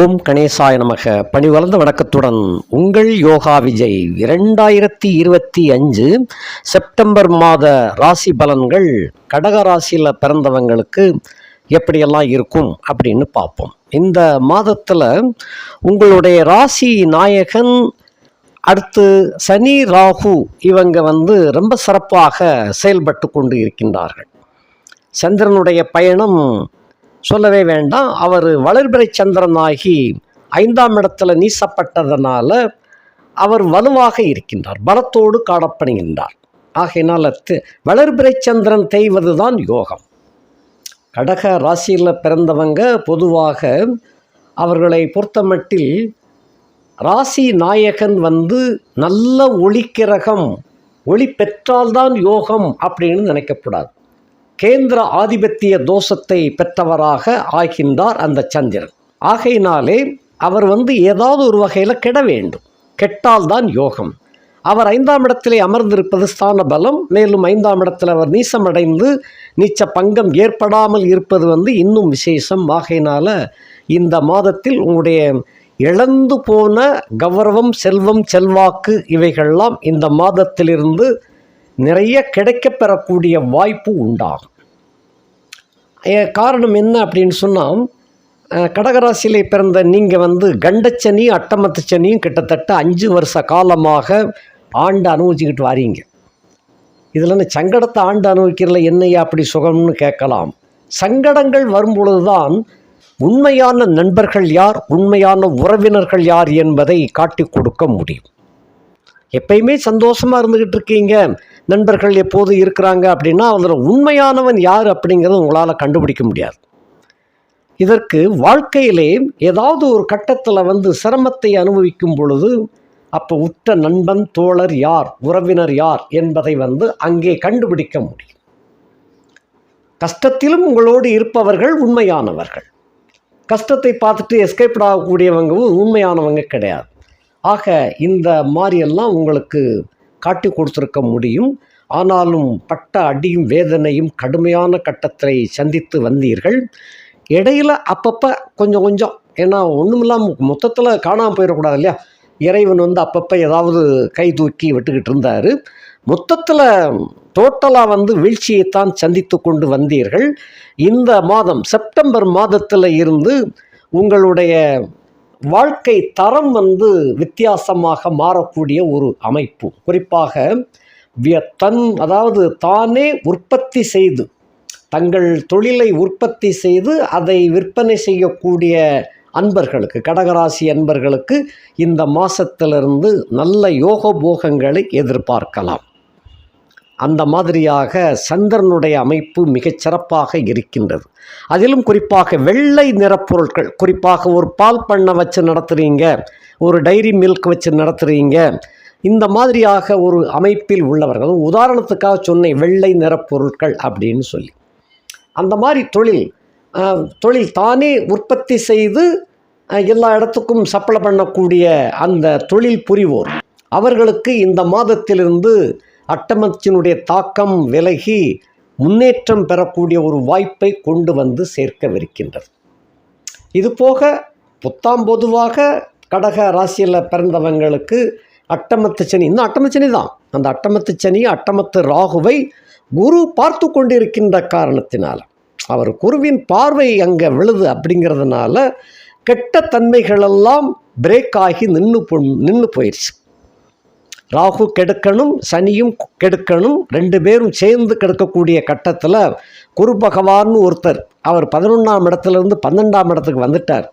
ஓம் கணேசாய நமக. பணிவளர்ந்த வணக்கத்துடன் உங்கள் யோகா விஜய். இரண்டாயிரத்தி இருபத்தி அஞ்சு செப்டம்பர் மாத ராசி பலன்கள் கடக ராசியில் பிறந்தவங்களுக்கு எப்படியெல்லாம் இருக்கும் அப்படின்னு பார்ப்போம். இந்த மாதத்தில் உங்களுடைய ராசி நாயகன் அடுத்து சனி ராகு இவங்க வந்து ரொம்ப சிறப்பாக செயல்பட்டு கொண்டு இருக்கின்றார்கள். சந்திரனுடைய பயணம் சொல்லவே வேண்டாம். அவர் வளர்பிறை சந்திரனாகி ஐந்தாம் இடத்துல நீசப்பட்டதனால அவர் வலுவாக இருக்கின்றார். பலத்தோடு காணப்படுகின்றார். ஆகையினால் வளர்பிறை சந்திரன் தேய்வது தான் யோகம். கடக ராசியில் பிறந்தவங்க பொதுவாக அவர்களை பொறுத்தமட்டில் ராசி நாயகன் வந்து நல்ல ஒளிக்கிரகம் ஒளி பெற்றால்தான் யோகம் அப்படின்னு நினைக்கக்கூடாது. கேந்திர ஆதிபத்திய தோஷத்தை பெற்றவராக ஆகின்றார் அந்த சந்திரன். ஆகையினாலே அவர் வந்து ஏதாவது ஒரு வகையில் கெட வேண்டும். கெட்டால்தான் யோகம். அவர் ஐந்தாம் இடத்திலே அமர்ந்திருப்பது ஸ்தான பலம் மேலும் ஐந்தாம் இடத்தில் அவர் நீசமடைந்து நீச்ச பங்கம் ஏற்படாமல் இருப்பது வந்து இன்னும் விசேஷம். ஆகையினால் இந்த மாதத்தில் உங்களுடைய இழந்து போன கௌரவம் செல்வம் செல்வாக்கு இவைகள்லாம் இந்த மாதத்திலிருந்து நிறைய கிடைக்கப்பெறக்கூடிய வாய்ப்பு உண்டாகும். காரணம் என்ன அப்படின்னு சொன்னால் கடகராசியில் பிறந்த நீங்கள் வந்து கண்டச்சனி அட்டமத்து சனியும் கிட்டத்தட்ட அஞ்சு வருஷ காலமாக ஆண்டு அனுபவிச்சுக்கிட்டு வாரீங்க. இதில் சங்கடத்தை ஆண்டு அனுபவிக்கிறதுல என்னையா அப்படி சுகம்னு கேட்கலாம். சங்கடங்கள் வரும்பொழுது தான் உண்மையான நண்பர்கள் யார் உண்மையான உறவினர்கள் யார் என்பதை காட்டிக் கொடுக்க முடியும். எப்பயுமே சந்தோஷமாக இருந்துக்கிட்டு இருக்கீங்க. நண்பர்கள் எப்போது இருக்கிறாங்க அப்படின்னா அதில் உண்மையானவன் யார் அப்படிங்கிறத உங்களால் கண்டுபிடிக்க முடியாது. இதற்கு வாழ்க்கையிலே ஏதாவது ஒரு கட்டத்தில் வந்து சிரமத்தை அனுபவிக்கும் பொழுது அப்போ உற்ற நண்பன் தோழர் யார் உறவினர் யார் என்பதை வந்து அங்கே கண்டுபிடிக்க முடியும். கஷ்டத்திலும் உங்களோடு இருப்பவர்கள் உண்மையானவர்கள். கஷ்டத்தை பார்த்துட்டு எஸ்கேப்ட் ஆகக்கூடியவங்க உண்மையானவங்க கிடையாது. ஆக இந்த மாதிரியெல்லாம் உங்களுக்கு காட்டி கொடுத்துருக்க முடியும். ஆனாலும் பட்ட அடியும் வேதனையும் கடுமையான கட்டத்தை சந்தித்து வந்தீர்கள். இடையில அப்பப்போ கொஞ்சம் கொஞ்சம் ஏன்னா ஒன்றுமில்லாமல் மொத்தத்தில் காணாமல் போயிடக்கூடாது இல்லையா? இறைவன் வந்து அப்பப்போ ஏதாவது கை தூக்கி விட்டுக்கிட்டு இருந்தார். மொத்தத்தில் டோட்டலாக வந்து வீழ்ச்சியைத்தான் சந்தித்து கொண்டு வந்தீர்கள். இந்த மாதம் செப்டம்பர் மாதத்தில் இருந்து உங்களுடைய வாழ்க்கை தரம் வந்து வித்தியாசமாக மாறக்கூடிய ஒரு அமைப்பு. குறிப்பாக தன் அதாவது தானே உற்பத்தி செய்து தங்கள் தொழிலை உற்பத்தி செய்து அதை விற்பனை செய்யக்கூடிய அன்பர்களுக்கு கடகராசி அன்பர்களுக்கு இந்த மாதத்திலிருந்து நல்ல யோக போகங்களை எதிர்பார்க்கலாம். அந்த மாதிரியாக சந்திரனுடைய அமைப்பு மிகச்சிறப்பாக இருக்கின்றது. அதிலும் குறிப்பாக வெள்ளை நிறப்பொருட்கள் குறிப்பாக ஒரு பால் பண்ணை வச்சு நடத்துகிறீங்க ஒரு டைரி மில்க் வச்சு நடத்துகிறீங்க இந்த மாதிரியாக ஒரு அமைப்பில் உள்ளவர்கள் உதாரணத்துக்காக சொன்னேன் வெள்ளை நிறப்பொருட்கள் அப்படின்னு சொல்லி. அந்த மாதிரி தொழில் தொழில் தானே உற்பத்தி செய்து எல்லா இடத்துக்கும் சப்ளை பண்ணக்கூடிய அந்த தொழில் புரிவோர் அவர்களுக்கு இந்த மாதத்திலிருந்து அட்டமத்தினுடைய தாக்கம் விலகி முன்னேற்றம் பெறக்கூடிய ஒரு வாய்ப்பை கொண்டு வந்து சேர்க்கவிருக்கின்றது. இதுபோக புத்தாம் பொதுவாக கடக ராசியில் பிறந்தவங்களுக்கு அட்டமத்து சனி இன்னும் அட்டமத்து சனி தான். அந்த அட்டமத்து சனி அட்டமத்து ராகுவை குரு பார்த்து கொண்டிருக்கின்ற காரணத்தினால் அவர் குருவின் பார்வை அங்கே விழுது அப்படிங்கிறதுனால கெட்ட தன்மைகளெல்லாம் பிரேக் ஆகி நின்று பொ நின்று போயிடுச்சு ராகு கெடுக்கணும் சனியும் கெடுக்கணும் ரெண்டு பேரும் சேர்ந்து கெடுக்கக்கூடிய கட்டத்தில் குரு பகவான் ஒருத்தர் அவர் பதினொன்றாம் இடத்துலேருந்து பன்னெண்டாம் இடத்துக்கு வந்துட்டார்.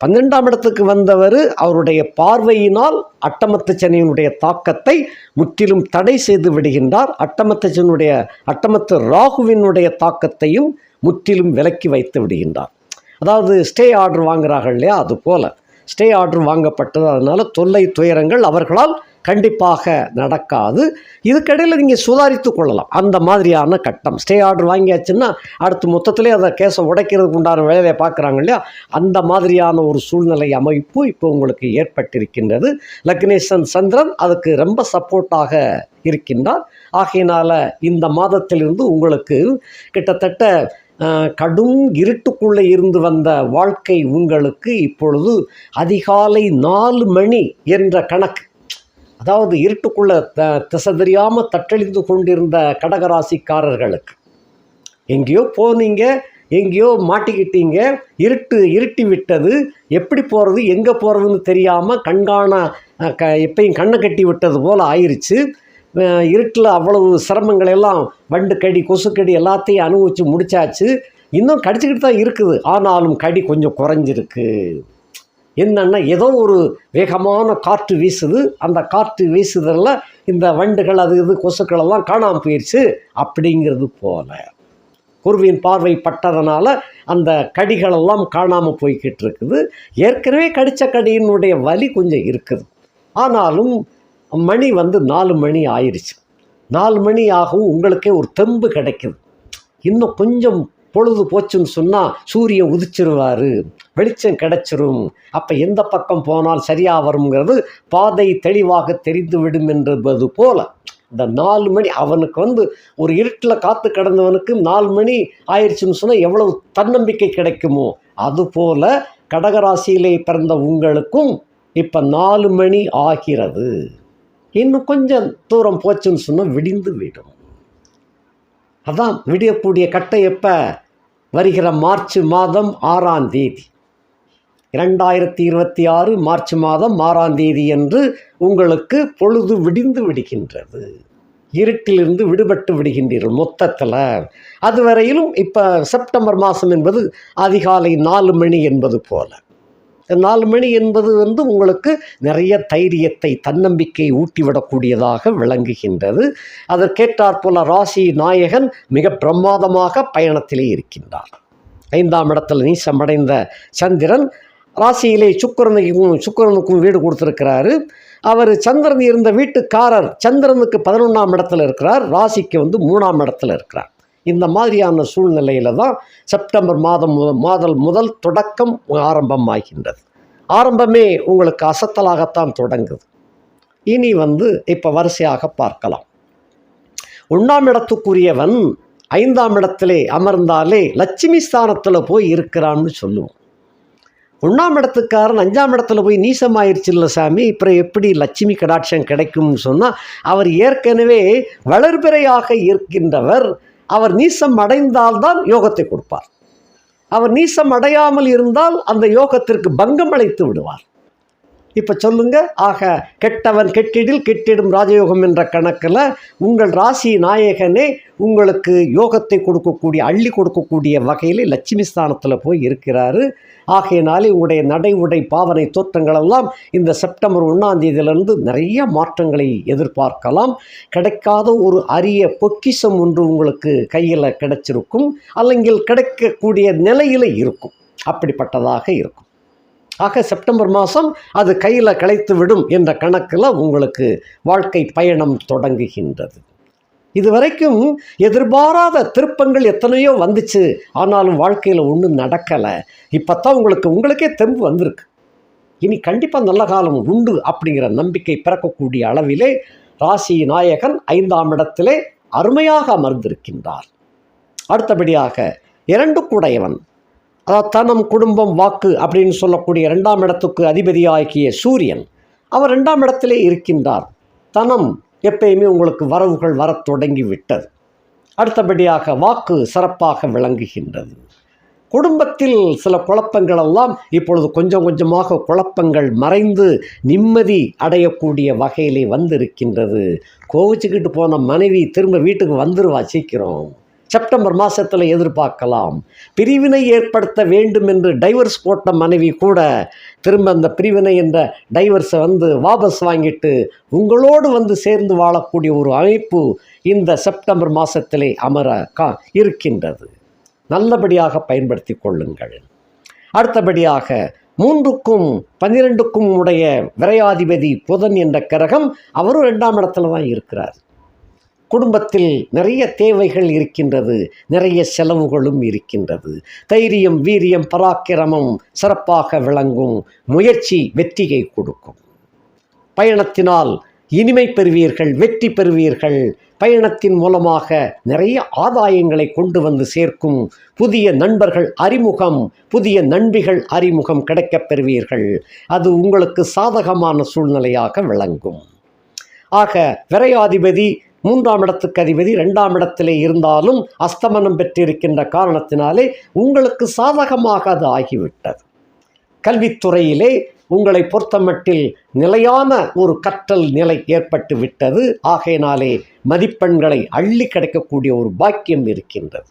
பன்னெண்டாம் இடத்துக்கு வந்தவர் அவருடைய பார்வையினால் அட்டமத்து சனியினுடைய தாக்கத்தை முற்றிலும் தடை செய்து விடுகின்றார். அட்டமத்து சனியுடைய அட்டமத்து ராகுவினுடைய தாக்கத்தையும் முற்றிலும் விலக்கி வைத்து விடுகின்றார். அதாவது ஸ்டே ஆர்டர் வாங்குறார்கள் இல்லையா? அது போல். ஸ்டே ஆர்டர் வாங்கப்பட்டது. அதனால் தொல்லை துயரங்கள் அவர்களால் கண்டிப்பாக நடக்காது. இதுக்கிடையில் நீங்கள் சுதாரித்து கொள்ளலாம். அந்த மாதிரியான கட்டம். ஸ்டே ஆர்டர் வாங்கியாச்சுன்னா அடுத்து மொத்தத்திலே அதை கேஸை உடைக்கிறதுக்கு உண்டான வேலையை பார்க்குறாங்க இல்லையா? அந்த மாதிரியான ஒரு சூழ்நிலை அமைப்பு இப்போ உங்களுக்கு ஏற்பட்டிருக்கின்றது. லக்னேசன் சந்திரன் அதுக்கு ரொம்ப சப்போர்ட்டாக இருக்கின்றார். ஆகையினால் இந்த மாதத்திலிருந்து உங்களுக்கு கிட்டத்தட்ட கடும் இருட்டுக்குள்ளே இருந்து வந்த வாழ்க்கை உங்களுக்கு இப்பொழுது அதிகாலை நாலு மணி என்ற கணக்கு அதாவது இருட்டுக்குள்ளே த திசை தெரியாமல் தட்டழிந்து கொண்டிருந்த கடகராசிக்காரர்களுக்கு. எங்கேயோ போனீங்க எங்கேயோ மாட்டிக்கிட்டீங்க இருட்டு இருட்டி விட்டது எப்படி போகிறது எங்கே போகிறதுன்னு தெரியாமல் கண்காண க எப்பயும் கண்ணை கட்டி விட்டது போல் ஆயிருச்சு. இருட்டில் அவ்வளவு சிரமங்கள் எல்லாம் வண்டு கடி கொசுக்கடி எல்லாத்தையும் அனுபவித்து முடிச்சாச்சு. இன்னும் கடிச்சிக்கிட்டு தான் இருக்குது. ஆனாலும் கடி கொஞ்சம் குறைஞ்சிருக்கு. என்னென்னா ஏதோ ஒரு வேகமான காற்று வீசுது. அந்த காற்று வீசுதல்ல இந்த வண்டுகள் அது இது கொசுக்கள் எல்லாம் காணாமல் போயிடுச்சு அப்படிங்கிறது போல. குருவின் பார்வை பட்டதனால அந்த கடிகளெல்லாம் காணாமல் போய்கிட்டு இருக்குது. ஏற்கனவே கடித்த கடியினுடைய வலி கொஞ்சம் இருக்குது. ஆனாலும் மணி வந்து நாலு மணி ஆயிடுச்சு நாலு மணி ஆகவும் உங்களுக்கே ஒரு தெம்பு கிடைக்குது. இன்னும் கொஞ்சம் பொழுது போச்சுன்னு சொன்னால் சூரியன் உதிச்சிருவார். வெளிச்சம் கிடைச்சிரும். அப்போ எந்த பக்கம் போனால் சரியாக வருங்கிறது பாதை தெளிவாக தெரிந்து விடும் என்பது போல. இந்த நாலு மணி அவனுக்கு வந்து ஒரு இருட்டில் காத்து கிடந்தவனுக்கு நாலு மணி ஆயிடுச்சுன்னு சொன்னால் எவ்வளவு தன்னம்பிக்கை கிடைக்குமோ? அதுபோல கடகராசியிலே பிறந்த உங்களுக்கும் இப்போ நாலு மணி ஆகிறது. இன்னும் கொஞ்சம் தூரம் போச்சுன்னு சொன்னால் விடிந்து விடும். அதான் விடியக்கூடிய கட்டை எப்போ? வருகிற மார்ச் மாதம் ஆறாம் தேதி. இரண்டாயிரத்தி இருபத்தி ஆறு மார்ச் மாதம் ஆறாம் தேதி என்று உங்களுக்கு பொழுது விடிந்து விடுகின்றது. இருட்டிலிருந்து விடுபட்டு விடுகின்றீர்கள் மொத்தத்தில். அதுவரையிலும் இப்போ செப்டம்பர் மாதம் என்பது அதிகாலை நாலு மணி என்பது போல. நாலு மணி என்பது வந்து உங்களுக்கு நிறைய தைரியத்தை தன்னம்பிக்கை ஊட்டிவிடக்கூடியதாக விளங்குகின்றது. அதற்கேற்றார் போல ராசி நாயகன் மிக பிரமாதமாக பயணத்திலே இருக்கின்றார். ஐந்தாம் இடத்தில் நீசமடைந்த சந்திரன் ராசியிலே சுக்கரனுக்கும் சுக்கிரனுக்கும் வீடு கொடுத்துருக்கிறாரு. அவர் சந்திரன் இருந்த வீட்டுக்காரர் சந்திரனுக்கு பதினொன்றாம் இடத்துல இருக்கிறார். ராசிக்கு வந்து மூணாம் இடத்துல இருக்கிறார். இந்த மாதிரியான சூழ்நிலையில் தான் செப்டம்பர் மாதம் மாதல் முதல் தொடக்கம் ஆரம்பமாகின்றது. ஆரம்பமே உங்களுக்கு அசத்தலாகத்தான் தொடங்குது. இனி வந்து இப்போ வரிசையாக பார்க்கலாம். ஒன்றாம் இடத்துக்குரியவன் ஐந்தாம் இடத்திலே அமர்ந்தாலே லட்சுமி ஸ்தானத்தில் போய் இருக்கிறான்னு சொல்லுவோம். ஒன்றாம் இடத்துக்காரன் அஞ்சாம் இடத்துல போய் நீசமாயிருச்சு இல்லை சாமி? அப்புறம் எப்படி லட்சுமி கடாட்சம் கிடைக்கும்னு சொன்னால் அவர் ஏற்கனவே வளர்பிறையாக இருக்கின்றவர் அவர் நீசம் அடைந்தால்தான் யோகத்தை கொடுப்பார். அவர் நீசம் அடையாமல் இருந்தால் அந்த யோகத்திற்கு பங்கம் அழைத்து விடுவார். இப்போ சொல்லுங்க. ஆக கெட்டவன் கெட்டிடில் கெட்டிடும் ராஜயோகம் என்ற கணக்கில் உங்கள் ராசி நாயகனே உங்களுக்கு யோகத்தை கொடுக்கக்கூடிய அள்ளி கொடுக்கக்கூடிய வகையில் லட்சுமி ஸ்தானத்தில் போய் இருக்கிறாரு. ஆகையினாலே உங்களுடைய நடை உடை பாவனை தோற்றங்களெல்லாம் இந்த செப்டம்பர் ஒன்றாம் தேதியிலிருந்து நிறைய மாற்றங்களை எதிர்பார்க்கலாம். கிடைக்காத ஒரு அரிய பொக்கிஷம் ஒன்று உங்களுக்கு கையில் கிடைச்சிருக்கும். அல்லங்கில் கிடைக்கக்கூடிய நிலையில் இருக்கும். அப்படிப்பட்டதாக இருக்கும். ஆக செப்டம்பர் மாதம் அது கையில் களைத்து விடும் என்ற கணக்கில் உங்களுக்கு வாழ்க்கை பயணம் தொடங்குகின்றது. இதுவரைக்கும் எதிர்பாராத திருப்பங்கள் எத்தனையோ வந்துச்சு. ஆனாலும் வாழ்க்கையில் ஒன்றும் நடக்கலை. இப்போ தான் உங்களுக்கு உங்களுக்கே தெம்பு வந்திருக்கு. இனி கண்டிப்பாக நல்ல காலம் உண்டு அப்படிங்கிற நம்பிக்கை பிறக்கக்கூடிய அளவிலே ராசி நாயகன் ஐந்தாம் இடத்திலே அருமையாக அமர்ந்திருக்கின்றார். அடுத்தபடியாக இரண்டு கூடையவன். அதாவது தனம் குடும்பம் வாக்கு அப்படின்னு சொல்லக்கூடிய இரண்டாம் இடத்துக்கு அதிபதியாகிய சூரியன் அவர் ரெண்டாம் இடத்திலே இருக்கின்றார். தனம் எப்பயுமே உங்களுக்கு வரவுகள் வரத் தொடங்கி விட்டது அடுத்தபடியாக வாக்கு சிறப்பாக விளங்குகின்றது. குடும்பத்தில் சில குழப்பங்கள் எல்லாம் இப்பொழுது கொஞ்சம் கொஞ்சமாக குழப்பங்கள் மறைந்து நிம்மதி அடையக்கூடிய வகையிலே வந்திருக்கின்றது. கோவிச்சுக்கிட்டு போன மனைவி திரும்ப வீட்டுக்கு வந்துருவா சீக்கிரம். செப்டம்பர் மாதத்தில் எதிர்பார்க்கலாம். பிரிவினை ஏற்படுத்த வேண்டும் என்று டைவர்ஸ் போட்ட மனைவி கூட திரும்ப அந்த பிரிவினை என்ற டைவர்ஸை வந்து வாபஸ் வாங்கிட்டு உங்களோடு வந்து சேர்ந்து வாழக்கூடிய ஒரு அமைப்பு இந்த செப்டம்பர் மாதத்திலே அமர கா இருக்கின்றது. நல்லபடியாக பயன்படுத்தி கொள்ளுங்கள். அடுத்தபடியாக மூன்றுக்கும் பன்னிரெண்டுக்கும் உடைய விரையாதிபதி புதன் என்ற கிரகம் அவரும் ரெண்டாம் இடத்துல தான் இருக்கிறார். குடும்பத்தில் நிறைய தேவைகள் இருக்கின்றது நிறைய செலவுகளும் இருக்கின்றது. தைரியம் வீரியம் பராக்கிரமம் சிறப்பாக விளங்கும் முயற்சி வெற்றியை கொடுக்கும். பயணத்தினால் இனிமை பெறுவீர்கள் வெற்றி பெறுவீர்கள். பயணத்தின் மூலமாக நிறைய ஆதாயங்களை கொண்டு வந்து சேர்க்கும் புதிய நண்பர்கள் அறிமுகம் புதிய நண்பிகள் அறிமுகம் கிடைக்கப் பெறுவீர்கள். அது உங்களுக்கு சாதகமான சூழ்நிலையாக விளங்கும். ஆக விரையாதிபதி மூன்றாம் இடத்துக்கு அதிபதி ரெண்டாம் இடத்திலே இருந்தாலும் அஸ்தமனம் பெற்றிருக்கின்ற காரணத்தினாலே உங்களுக்கு சாதகமாக அது ஆகிவிட்டது. கல்வித்துறையிலே உங்களை பொறுத்தமட்டில் நிலையான ஒரு கற்றல் நிலை ஏற்பட்டு விட்டது ஆகையினாலே மதிப்பெண்களை அள்ளி கிடைக்கக்கூடிய ஒரு பாக்கியம் இருக்கின்றது.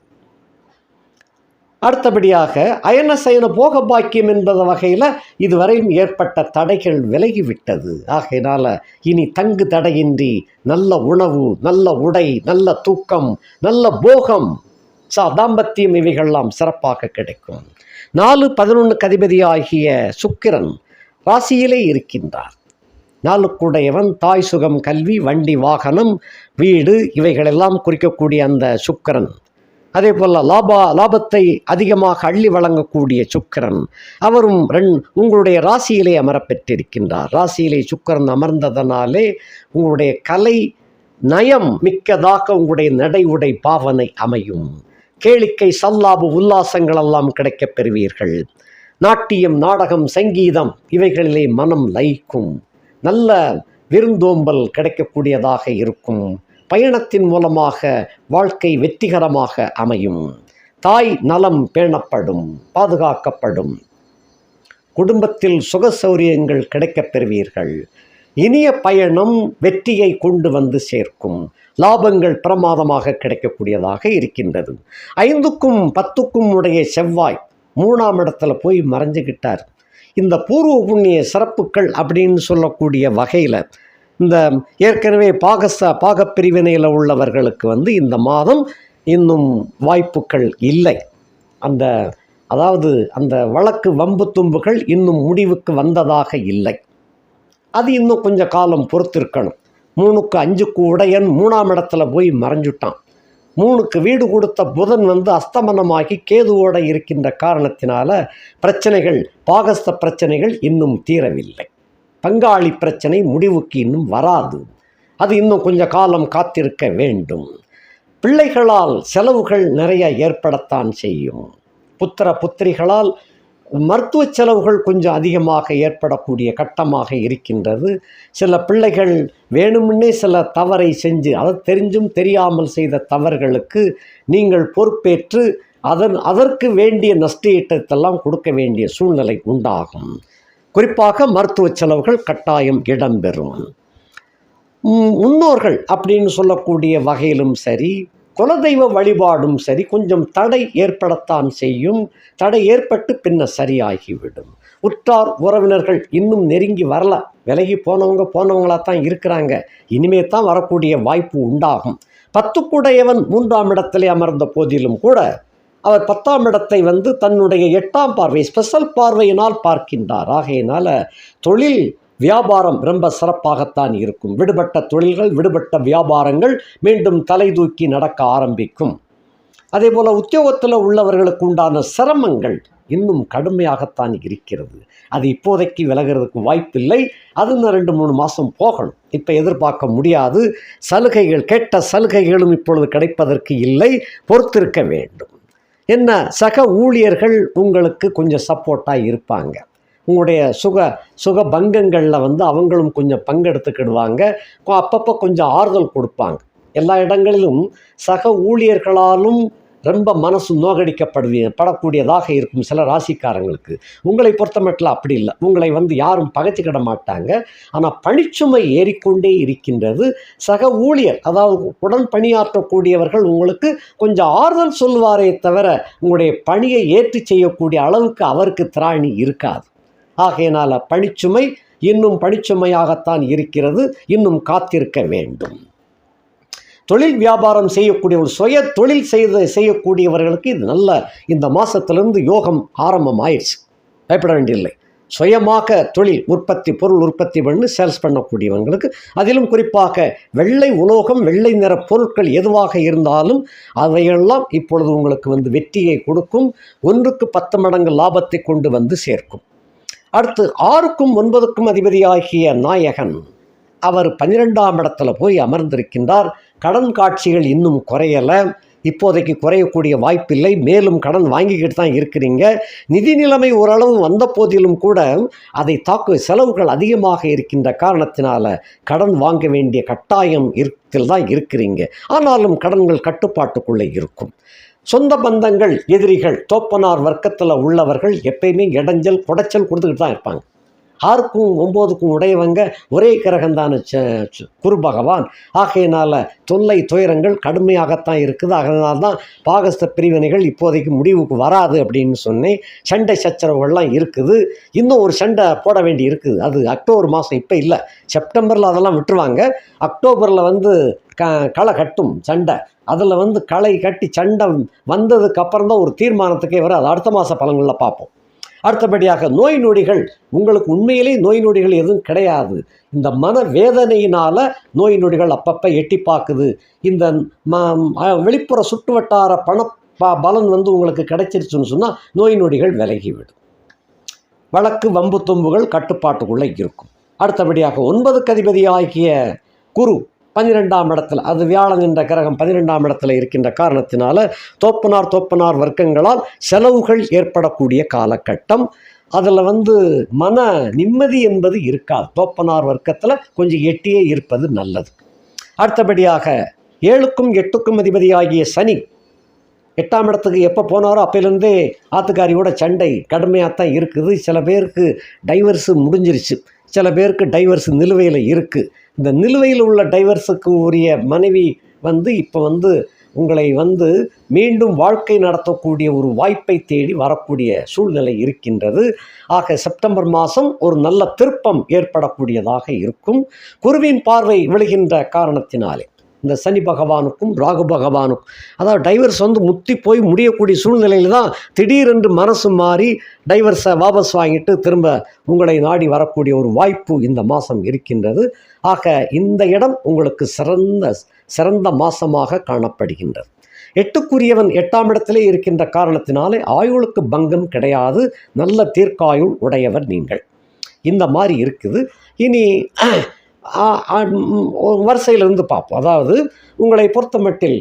அடுத்தபடியாக அயன சயன போக பாக்கியம் என்பது வகையில் இதுவரையும் ஏற்பட்ட தடைகள் விலகிவிட்டது. ஆகையினால் இனி தங்கு தடையின்றி நல்ல உணவு நல்ல உடை நல்ல தூக்கம் நல்ல போகம் சா தாம்பத்தியம் இவைகள்லாம் சிறப்பாக கிடைக்கும். நாலு பதினொன்று கதிபதியாகிய சுக்கிரன் ராசியிலே இருக்கின்றார். நாளுக்குடையவன் தாய் சுகம் கல்வி வண்டி வாகனம் வீடு இவைகளெல்லாம் குறிக்கக்கூடிய அந்த சுக்கிரன். அதே போல் லாபா லாபத்தை அதிகமாக அள்ளி வழங்கக்கூடிய சுக்கிரன் அவரும் ரெண் உங்களுடைய ராசியிலே அமரப்பெற்றிருக்கின்றார். ராசியிலே சுக்கரன் அமர்ந்ததனாலே உங்களுடைய கலை நயம் மிக்கதாக உங்களுடைய நடை உடை பாவனை அமையும். கேளிக்கை சல்லாபு உல்லாசங்கள் எல்லாம் கிடைக்கப் பெறுவீர்கள். நாட்டியம் நாடகம் சங்கீதம் இவைகளிலே மனம் லயிக்கும். நல்ல விருந்தோம்பல் கிடைக்கக்கூடியதாக இருக்கும். பயணத்தின் மூலமாக வாழ்க்கை வெற்றிகரமாக அமையும். தாய் நலம் பேணப்படும் பாதுகாக்கப்படும். குடும்பத்தில் சுக சௌரியங்கள் கிடைக்கப் பெறுவீர்கள். இனிய பயணம் வெற்றியை கொண்டு வந்து சேர்க்கும். லாபங்கள் பிரமாதமாக கிடைக்கக்கூடியதாக இருக்கின்றது. ஐந்துக்கும் பத்துக்கும் உடைய செவ்வாய் மூணாம் இடத்துல போய் மறைஞ்சுக்கிட்டார் இந்த பூர்வ புண்ணிய சிறப்புகள் அப்படின்னு சொல்லக்கூடிய வகையில் இந்த ஏற்கனவே பாகச பாகப்பிரிவினையில் உள்ளவர்களுக்கு வந்து இந்த மாதம் இன்னும் வாய்ப்புகள் இல்லை. அந்த அதாவது அந்த வழக்கு வம்பு தும்புகள் இன்னும் முடிவுக்கு வந்ததாக இல்லை. அது இன்னும் கொஞ்சம் காலம் பொறுத்திருக்கணும். மூணுக்கு அஞ்சுக்கு உடையன் மூணாம் இடத்துல போய் மறைஞ்சுட்டான். மூணுக்கு வீடு கொடுத்த புதன் வந்து அஸ்தமனமாகி கேதுவோட இருக்கின்ற காரணத்தினால பிரச்சனைகள் பாகஸ்த பிரச்சனைகள் இன்னும் தீரவில்லை. பங்காளி பிரச்சனை முடிவுக்கு இன்னும் வராது. அது இன்னும் கொஞ்சம் காலம் காத்திருக்க வேண்டும். பிள்ளைகளால் செலவுகள் நிறைய ஏற்படத்தான் செய்யும். புத்திர புத்திரிகளால் மருத்துவ செலவுகள் கொஞ்சம் அதிகமாக ஏற்படக்கூடிய கட்டமாக இருக்கின்றது. சில பிள்ளைகள் வேணுமுன்னே சில தவறை செஞ்சு அதை தெரிஞ்சும் தெரியாமல் செய்த தவறுகளுக்கு நீங்கள் பொறுப்பேற்று அதன் அதற்கு வேண்டிய நஷ்டஈட்டத்தெல்லாம் கொடுக்க வேண்டிய சூழ்நிலை உண்டாகும். குறிப்பாக மருத்துவ செலவுகள் கட்டாயம் இடம்பெறும். முன்னோர்கள் அப்படின்னு சொல்லக்கூடிய வகையிலும் சரி குலதெய்வ வழிபாடும் சரி கொஞ்சம் தடை ஏற்படத்தான் செய்யும். தடை ஏற்பட்டு பின்ன சரியாகிவிடும். உற்றார் உறவினர்கள் இன்னும் நெருங்கி வரல. விலகி போனவங்க போனவங்களாக தான் இருக்கிறாங்க. இனிமே தான் வரக்கூடிய வாய்ப்பு உண்டாகும். பத்துக்குடையவன் மூன்றாம் இடத்திலே அமர்ந்த போதிலும் கூட அவர் பத்தாம் இடத்தை வந்து தன்னுடைய எட்டாம் பார்வை ஸ்பெஷல் பார்வையினால் பார்க்கின்றார். ஆகையினால் தொழில் வியாபாரம் ரொம்ப சிறப்பாகத்தான் இருக்கும். விடுபட்ட தொழில்கள் விடுபட்ட வியாபாரங்கள் மீண்டும் தலை தூக்கி நடக்க ஆரம்பிக்கும். அதே போல் உத்தியோகத்தில் உள்ளவர்களுக்கு உண்டான சிரமங்கள் இன்னும் கடுமையாகத்தான் இருக்கிறது. அது இப்போதைக்கு விலகிறதுக்கு வாய்ப்பில்லை. அது இன்னும் ரெண்டு மூணு மாதம் போகணும். இப்போ எதிர்பார்க்க முடியாது. சலுகைகள் கேட்ட சலுகைகளும் இப்பொழுது கிடைப்பதற்கு இல்லை. பொறுத்திருக்க வேண்டும். என்ன சக ஊழியர்கள் உங்களுக்கு கொஞ்சம் சப்போர்ட்டாக இருப்பாங்க. உங்களுடைய சுக சுக பங்கங்களில் வந்து அவங்களும் கொஞ்சம் பங்கெடுத்துக்கிடுவாங்க. அப்பப்போ கொஞ்சம் ஆறுதல் கொடுப்பாங்க. எல்லா இடங்களிலும் சக ஊழியர்களாலும் ரொம்ப மனசு நோகடிக்கப்படுது படக்கூடியதாக இருக்கும் சில ராசிக்காரங்களுக்கு. உங்களை பொறுத்த மட்டும் அப்படி இல்லை. உங்களை வந்து யாரும் பகைச்சிக்கிட மாட்டாங்க. ஆனால் பணிச்சுமை ஏறிக்கொண்டே இருக்கின்றது. சக ஊழியர் அதாவது உடன் பணியாற்றக்கூடியவர்கள் உங்களுக்கு கொஞ்சம் ஆறுதல் சொல்லுவாரே தவிர உங்களுடைய பணியை ஏற்றி செய்யக்கூடிய அளவுக்கு அவருக்கு திராணி இருக்காது. ஆகையினால் பணிச்சுமை இன்னும் பணிச்சுமையாகத்தான் இருக்கிறது. இன்னும் காத்திருக்க வேண்டும். தொழில் வியாபாரம் செய்யக்கூடிய ஒரு சுய தொழில் செய்த செய்யக்கூடியவர்களுக்கு இது நல்ல இந்த மாதத்திலிருந்து யோகம் ஆரம்பம் ஆயிடுச்சு பயப்பட வேண்டியதில்லை. சுயமாக தொழில் உற்பத்தி பொருள் உற்பத்தி பண்ணி சேல்ஸ் பண்ணக்கூடியவங்களுக்கு அதிலும் குறிப்பாக வெள்ளை உலோகம் வெள்ளை நிற பொருட்கள் எதுவாக இருந்தாலும் அவையெல்லாம் இப்பொழுது உங்களுக்கு வந்து வெற்றியை கொடுக்கும் ஒன்றுக்கு பத்து மடங்கு லாபத்தை கொண்டு வந்து சேர்க்கும். அடுத்து ஆறுக்கும் ஒன்பதுக்கும் அதிபதியாகிய நாயகன் அவர் பன்னிரெண்டாம் இடத்துல போய் அமர்ந்திருக்கின்றார். கடன் காட்சிகள் இன்னும் குறையலை. இப்போதைக்கு குறையக்கூடிய வாய்ப்பில்லை. மேலும் கடன் வாங்கிக்கிட்டு தான் இருக்கிறீங்க. நிதி நிலைமை ஓரளவு வந்த போதிலும் கூட அதை தாக்கு செலவுகள் அதிகமாக இருக்கின்ற காரணத்தினால கடன் வாங்க வேண்டிய கட்டாயம் இருத்தில் தான் இருக்கிறீங்க. ஆனாலும் கடன்கள் கட்டுப்பாட்டுக்குள்ளே இருக்கும். சொந்த பந்தங்கள் எதிரிகள் தோப்பனார் வர்க்கத்தில் உள்ளவர்கள் எப்பயுமே இடைஞ்சல் குடைச்சல் கொடுத்துக்கிட்டு தான் இருப்பாங்க. ஆறுக்கும் ஒம்போதுக்கும் உடையவங்க ஒரே கிரகம்தான் குரு பகவான். ஆகையினால தொல்லை துயரங்கள் கடுமையாகத்தான் இருக்குது. அதனால தான் பாகஸ்த பிரிவினைகள் இப்போதைக்கு முடிவுக்கு வராது அப்படின்னு சொன்னேன். சண்டை சச்சரவுகள்லாம் இருக்குது. இன்னும் ஒரு சண்டை போட வேண்டி இருக்குது. அது அக்டோபர் மாதம் இப்போ இல்லை. செப்டம்பரில் அதெல்லாம் விட்டுருவாங்க. அக்டோபரில் வந்து க களை கட்டும் சண்டை. அதில் வந்து களை கட்டி சண்டை வந்ததுக்கப்புறம் தான் ஒரு தீர்மானத்துக்கே வரும். அது அடுத்த மாத பலங்களில் பார்ப்போம். அடுத்தபடியாக நோய் நொடிகள் உங்களுக்கு உண்மையிலே நோய் நொடிகள் எதுவும் கிடையாது. இந்த மன வேதனையினால் நோய் நொடிகள் அப்பப்போ எட்டி பார்க்குது. இந்த ம வெளிப்புற சுற்றுவட்டார பண ப பலன் வந்து உங்களுக்கு கிடைச்சிருச்சுன்னு சொன்னால் நோய் நொடிகள் விலகிவிடும். வழக்கு வம்பு தும்புகள் கட்டுப்பாட்டுக்குள்ளே இருக்கும். அடுத்தபடியாக ஒன்பதுக்கு அதிபதி ஆகிய குரு பன்னிரெண்டாம் இடத்துல அது வியாழன் என்ற கிரகம் பன்னிரெண்டாம் இடத்துல இருக்கின்ற காரணத்தினால தோப்பனார் தோப்பனார் வர்க்கங்களால் செலவுகள் ஏற்படக்கூடிய காலகட்டம். அதில் வந்து மன நிம்மதி என்பது இருக்காது. தோப்பனார் வர்க்கத்தில் கொஞ்சம் எட்டியே இருப்பது நல்லது. அடுத்தபடியாக ஏழுக்கும் எட்டுக்கும் அதிபதியாகிய சனி எட்டாம் இடத்துக்கு எப்போ போனாரோ அப்போலேருந்தே ஆத்துக்காரியோட சண்டை கடுமையாக தான் இருக்குது. சில பேருக்கு டைவர்ஸு முடிஞ்சிருச்சு. சில பேருக்கு டைவர்ஸ் நிலுவையில் இருக்குது இந்த நிலுவையில் உள்ள டைவர்ஸுக்கு உரிய மனைவி வந்து இப்போ வந்து உங்களை வந்து மீண்டும் வாழ்க்கை நடத்தக்கூடிய ஒரு வாய்ப்பை தேடி வரக்கூடிய சூழ்நிலை இருக்கின்றது. ஆக செப்டம்பர் மாதம் ஒரு நல்ல திருப்பம் ஏற்படக்கூடியதாக இருக்கும். குருவின் பார்வை விழுகின்ற காரணத்தினாலே. இந்த சனி பகவானுக்கும் ராகு பகவானுக்கும். அதாவது டைவர்ஸ் வந்து முத்தி போய் முடியக்கூடிய சூழ்நிலையில் தான் திடீரென்று மனசு மாறி டைவர்ஸை வாபஸ் வாங்கிட்டு திரும்ப உங்களை நாடி வரக்கூடிய ஒரு வாய்ப்பு இந்த மாதம் இருக்கின்றது. ஆக இந்த இடம் உங்களுக்கு சிறந்த சிறந்த மாசமாக காணப்படுகின்றது. எட்டுக்குரியவன் எட்டாம் இடத்திலே இருக்கின்ற காரணத்தினாலே ஆயுளுக்கு பங்கம் கிடையாது. நல்ல தீர்க்காயுள் உடையவர் நீங்கள். இந்த மாதிரி இருக்குது. இனி வரிசையிலிருந்து பார்ப்போம். அதாவது உங்களை பொறுத்தமட்டில்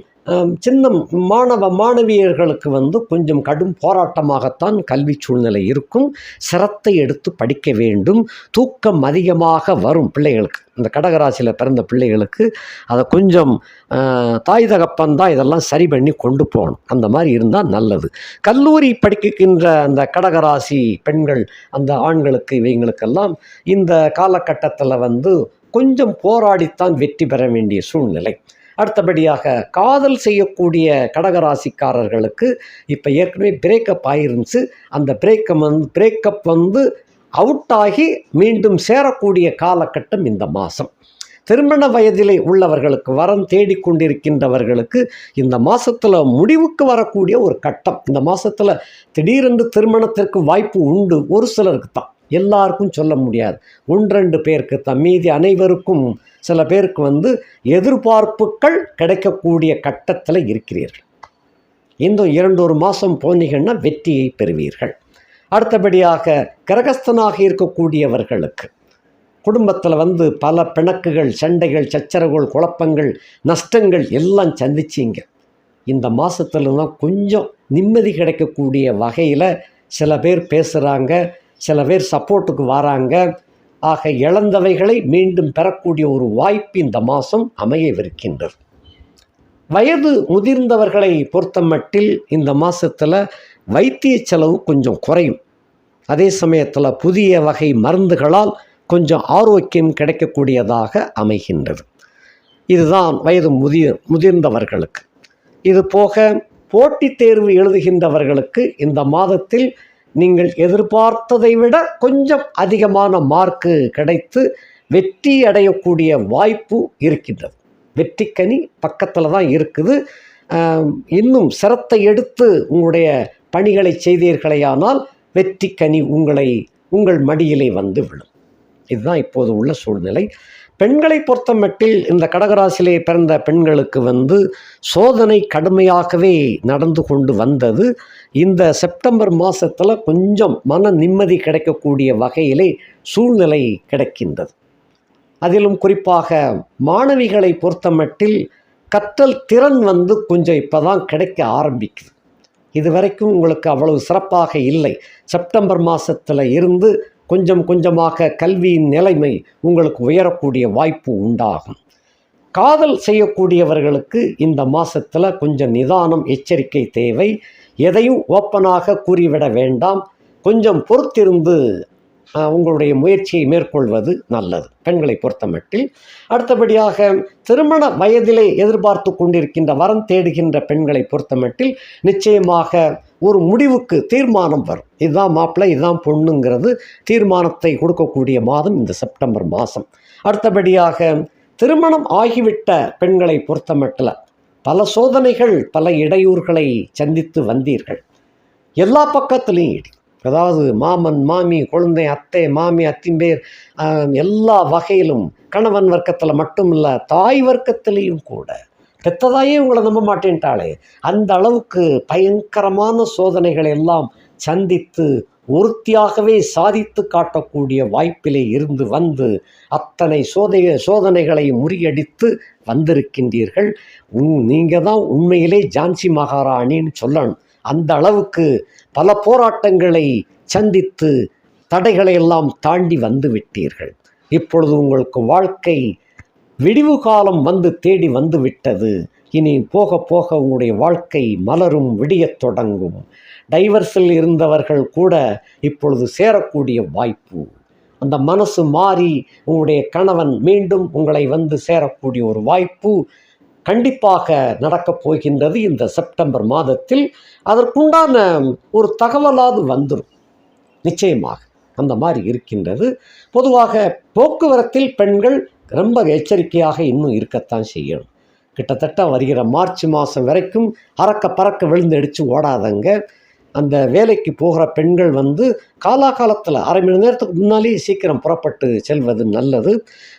சின்ன மாணவ மாணவியர்களுக்கு வந்து கொஞ்சம் கடும் போராட்டமாகத்தான் கல்வி சூழ்நிலை இருக்கும். சிரத்தை எடுத்து படிக்க வேண்டும். தூக்கம் அதிகமாக வரும் பிள்ளைகளுக்கு. இந்த கடகராசியில் பிறந்த பிள்ளைகளுக்கு அதை கொஞ்சம் தாய் தகப்பன் தான் இதெல்லாம் சரி பண்ணி கொண்டு போகணும். அந்த மாதிரி இருந்தால் நல்லது. கல்லூரி படிக்கின்ற அந்த கடகராசி பெண்கள் அந்த ஆண்களுக்கு இவங்களுக்கெல்லாம் இந்த காலகட்டத்தில் வந்து கொஞ்சம் போராடித்தான் வெற்றி பெற வேண்டிய சூழ்நிலை. அடுத்தபடியாக காதல் செய்யக்கூடிய கடகராசிக்காரர்களுக்கு இப்போ ஏற்கனவே பிரேக்கப் ஆயிருந்துச்சு. அந்த பிரேக்கம் வந்து பிரேக்கப் வந்து அவுட் ஆகி மீண்டும் சேரக்கூடிய காலகட்டம் இந்த மாதம் திருமண வயதிலே உள்ளவர்களுக்கு வரம் தேடிக்கொண்டிருக்கின்றவர்களுக்கு இந்த மாதத்தில் முடிவுக்கு வரக்கூடிய ஒரு கட்டம். இந்த மாதத்தில் திடீரென்று திருமணத்திற்கு வாய்ப்பு உண்டு ஒரு சிலருக்கு தான். எல்லாருக்கும் சொல்ல முடியாது. ஒன்றெண்டு பேருக்கு தான். மீதி அனைவருக்கும் சில பேருக்கு வந்து எதிர்பார்ப்புகள் கிடைக்கக்கூடிய கட்டத்தில் இருக்கிறீர்கள். இந்த இரண்டு ஒரு மாதம் போனீங்கன்னா வெற்றியை பெறுவீர்கள். அடுத்தபடியாக கிரகஸ்தனாக இருக்கக்கூடியவர்களுக்கு குடும்பத்தில் வந்து பல பிணக்குகள் சண்டைகள் சச்சரவுகள் குழப்பங்கள் நஷ்டங்கள் எல்லாம் சந்திச்சிங்க. இந்த மாதத்துலலாம் கொஞ்சம் நிம்மதி கிடைக்கக்கூடிய வகையில் சில பேர் பேசுகிறாங்க சில பேர் சப்போர்ட்டுக்கு வராங்க. ஆக இழந்தவைகளை மீண்டும் பெறக்கூடிய ஒரு வாய்ப்பு இந்த மாதம் அமையவிருக்கின்றது. வயது முதிர்ந்தவர்களை பொறுத்தமட்டில் இந்த மாதத்தில் வைத்திய செலவு கொஞ்சம் குறையும். அதே சமயத்தில் புதிய வகை மருந்துகளால் கொஞ்சம் ஆரோக்கியம் கிடைக்கக்கூடியதாக அமைகின்றது. இதுதான் வயது முதிய முதிர்ந்தவர்களுக்கு. இது போக போட்டித் தேர்வு எழுதுகின்றவர்களுக்கு இந்த மாதத்தில் நீங்கள் எதிர்பார்த்ததை விட கொஞ்சம் அதிகமான மார்க்கு கிடைத்து வெற்றி அடையக்கூடிய வாய்ப்பு இருக்கின்றது. வெற்றிக்கனி பக்கத்தில் தான் இருக்குது. இன்னும் சிரத்தை எடுத்து உங்களுடைய பணிகளை செய்தீர்களேயானால் வெற்றிக்கனி உங்களை உங்கள் மடியிலே வந்து விழும். இதுதான் இப்போது உள்ள சூழ்நிலை. பெண்களை பொறுத்தமட்டில் இந்த கடகராசியிலே பிறந்த பெண்களுக்கு வந்து சோதனை கடுமையாகவே நடந்து கொண்டு வந்தது. இந்த செப்டம்பர் மாதத்தில் கொஞ்சம் மன நிம்மதி கிடைக்கக்கூடிய வகையிலே சூழ்நிலை கிடைக்கின்றது. அதிலும் குறிப்பாக மாணவிகளை பொறுத்தமட்டில் கற்றல் திறன் வந்து கொஞ்சம் இப்போ தான் கிடைக்க ஆரம்பிக்குது. இது வரைக்கும் உங்களுக்கு அவ்வளவு சிறப்பாக இல்லை. செப்டம்பர் மாதத்தில் இருந்து கொஞ்சம் கொஞ்சமாக கல்வியின் நிலைமை உங்களுக்கு உயரக்கூடிய வாய்ப்பு உண்டாகும். காதல் செய்யக்கூடியவர்களுக்கு இந்த மாதத்தில் கொஞ்சம் நிதானம் எச்சரிக்கை தேவை. எதையும் ஓப்பனாக கூறிவிட வேண்டாம். கொஞ்சம் பொறுத்திருந்து உங்களுடைய முயற்சியை மேற்கொள்வது நல்லது. பெண்களை பொறுத்தமட்டில் அடுத்தபடியாக திருமண வயதிலே எதிர்பார்த்து கொண்டிருக்கின்ற வரம் தேடுகின்ற பெண்களை பொறுத்தமட்டில் நிச்சயமாக ஒரு முடிவுக்கு தீர்மானம் வரும். இதுதான் மாப்பிள்ளை இதுதான் பொண்ணுங்கிறது தீர்மானத்தை கொடுக்கக்கூடிய மாதம் இந்த செப்டம்பர் மாதம். அடுத்தபடியாக திருமணம் ஆகிவிட்ட பெண்களை பொறுத்தமட்டில் பல சோதனைகள் பல இடையூறுகளை சந்தித்து வந்தீர்கள். எல்லா பக்கத்துலேயும் இடி. அதாவது மாமன் மாமி குழந்தை அத்தை மாமி அத்திம்பேர் எல்லா வகையிலும் கணவன் வர்க்கத்தில் மட்டும் இல்லை தாய் வர்க்கத்திலையும் கூட. பெத்ததாயே உங்களை நம்ப மாட்டேன்ட்டாளே. அந்த அளவுக்கு பயங்கரமான சோதனைகள் எல்லாம் சந்தித்து ஒருத்தியாகவே சாதித்து காட்டக்கூடிய வாய்ப்பிலே இருந்து வந்து அத்தனை சோதை சோதனைகளை முறியடித்து வந்திருக்கின்றீர்கள். உன் நீங்கள் தான் உண்மையிலே ஜான்சி மகாராணின்னு சொல்லணும். அந்த அளவுக்கு பல போராட்டங்களை சந்தித்து தடைகளை எல்லாம் தாண்டி வந்து விட்டீர்கள். இப்பொழுது உங்களுக்கு வாழ்க்கை விடிவு காலம் வந்து தேடி வந்து விட்டது. இனி போக போக உங்களுடைய வாழ்க்கை மலரும் விடியத் தொடங்கும். டைவர்ஸில் இருந்தவர்கள் கூட இப்பொழுது சேரக்கூடிய வாய்ப்பு அந்த மனசு மாறி உங்களுடைய கணவன் மீண்டும் உங்களை வந்து சேரக்கூடிய ஒரு வாய்ப்பு கண்டிப்பாக நடக்கப் போகின்றது இந்த செப்டம்பர் மாதத்தில். அதற்குண்டான ஒரு தகவலாவது வந்துடும் நிச்சயமாக அந்த மாதிரி இருக்கின்றது. பொதுவாக போக்குவரத்தில் பெண்கள் ரொம்ப எச்சரிக்கையாக இன்னும் இருக்கத்தான் செய்யணும். கிட்டத்தட்ட வருகிற மார்ச் மாதம் வரைக்கும் அறக்க பறக்க விழுந்தடிச்சு ஓடாதங்க. அந்த வேலைக்கு போகிற பெண்கள் வந்து காலாகாலத்தில் அரை மணி நேரத்துக்கு முன்னாலேயே சீக்கிரம் புறப்பட்டு செல்வது நல்லது.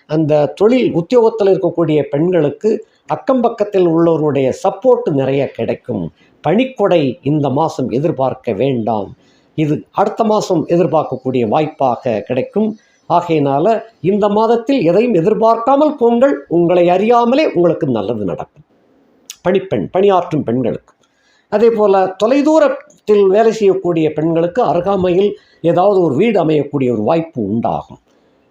அந்த தொழில் உத்தியோகத்தில் இருக்கக்கூடிய பெண்களுக்கு அக்கம் பக்கத்தில் உள்ளவருடைய சப்போர்ட் நிறைய கிடைக்கும். பணிக்கொடை இந்த மாதம் எதிர்பார்க்க வேண்டாம். இது அடுத்த மாதம் எதிர்பார்க்கக்கூடிய வாய்ப்பாக கிடைக்கும். ஆகையினால இந்த மாதத்தில் எதையும் எதிர்பார்க்காமல் போங்கள். உங்களை அறியாமலே உங்களுக்கு நல்லது நடக்கும். பணிப்பெண் பணியாற்றும் பெண்களுக்கு. அதே போல் தொலைதூரத்தில் வேலை செய்யக்கூடிய பெண்களுக்கு அருகாமையில் ஏதாவது ஒரு வீடு அமையக்கூடிய ஒரு வாய்ப்பு உண்டாகும்.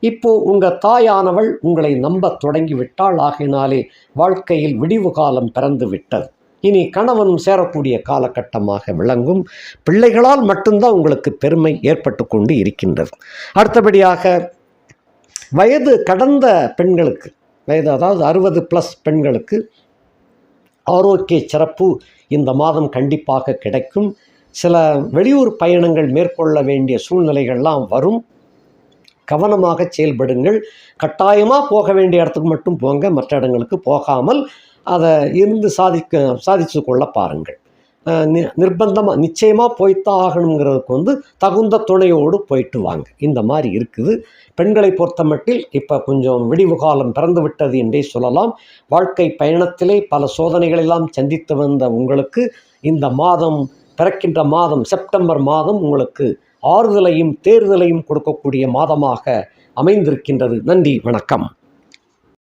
இப்போ உங்கள் தாயானவள் உங்களை நம்பத் தொடங்கிவிட்டாள் ஆகையினாலே வாழ்க்கையில் விடிவு காலம் பிறந்து விட்டது. இனி கணவன் சேரக்கூடிய காலகட்டமாக விளங்கும். பிள்ளைகளால் மட்டும்தான் உங்களுக்கு பெருமை ஏற்பட்டு கொண்டு இருக்கின்றது. அடுத்தபடியாக வயது கடந்த பெண்களுக்கு வயது அதாவது அறுபது ப்ளஸ் பெண்களுக்கு ஆரோக்கிய சிறப்பு இந்த மாதம் கண்டிப்பாக கிடைக்கும். சில வெளியூர் பயணங்கள் மேற்கொள்ள வேண்டிய சூழ்நிலைகள்லாம் வரும். கவனமாக செயல்படுங்கள். கட்டாயமாக போக வேண்டிய இடத்துக்கு மட்டும் போங்க. மற்ற இடங்களுக்கு போகாமல் அதை இருந்து சாதிக்க சாதித்து கொள்ள பாருங்கள். நிர்பந்தமாக நிச்சயமாக போய்த்தான் ஆகணுங்கிறதுக்கு வந்து தகுந்த துணையோடு போயிட்டு வாங்க. இந்த மாதிரி இருக்குது. பெண்களை பொறுத்தமட்டில் இப்போ கொஞ்சம் விடிவு காலம் பிறந்து விட்டது என்றே சொல்லலாம். வாழ்க்கை பயணத்திலே பல சோதனைகளெல்லாம் சந்தித்து வந்த உங்களுக்கு இந்த மாதம் பிறக்கின்ற மாதம் செப்டம்பர் மாதம் உங்களுக்கு ஆறுதலையும் தேர்தலையும் கொடுக்கக்கூடிய மாதமாக அமைந்திருக்கின்றது. நன்றி வணக்கம்.